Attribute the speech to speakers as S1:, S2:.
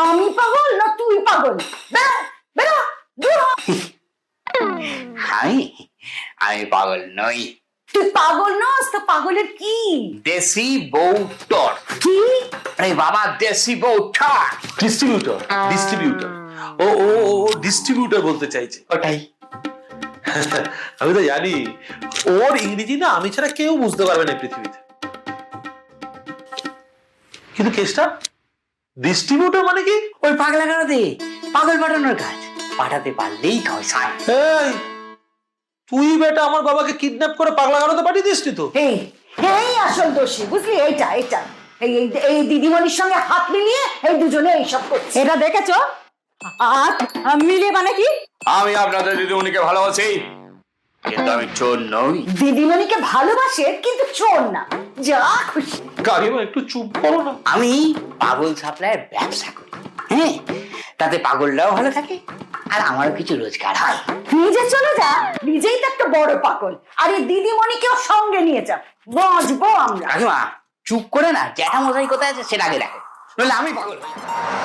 S1: আমি পাগল না তুই পাগল? বেরো বেরো দূর হ।
S2: আমি আমি পাগল নই।
S1: তুই পাগল নস তো পাগলের কি?
S2: দেশি বউটর
S1: কি?
S2: আরে বাবা দেশি বউটার
S3: ডিস্ট্রিবিউটর ডিস্ট্রিবিউটর ও ও ডিস্ট্রিবিউটর বলতে চাইছে।
S2: ওটাই।
S3: আমি তো জানি ওর ইংরেজি না আমি ছাড়া কেউ বুঝতে পারবে না এই পৃথিবীতে। কিন্তু কেসটা ডিস্ট্রিবিউটর মানে কি?
S2: ওই পাগলা গাড়াতে পাগল পাঠানোর কাজ। পাঠাতে পারলেই খসায়
S3: এই তুই বেটা আমার বাবাকে কিডন্যাপ করে পাগলা গাড়াতে পাঠিয়ে দিস তো?
S1: এই এই আসল দোষী বুঝলি? এইটা এইটা। এই এই এই দিদিমণির সঙ্গে হাত মিলিয়ে এই দুজনে এইসব করছে।
S4: এটা দেখেছ? আর মিলিয়ে মানে কি?
S2: আমি আপনাদের দিদিমণিকে ভালোবাসি কিন্তু আমি চোর নই।
S1: দিদিমণিকে ভালোবাসে কিন্তু চোর না। যা খুশি।
S3: কাকিমা একটু চুপ করো না।
S2: আমি পাগল সাপ্লাইয়ের ব্যবসা করি। হ্যাঁ তাতে পাগলরাও ভালো থাকে আর আমারও কিছু রোজগার হয়।
S1: নিজে চলে যা নিজেই তো একটা বড় পাগল। আর এই দিদিমণিকেও সঙ্গে নিয়ে যা। বসবো আমরা।
S2: কাকিমা চুপ করে না জ্যাঠা মশাই কোথায় আছে সেটা আগে দেখো। নইলে আমি পাগল হয়ে যাব।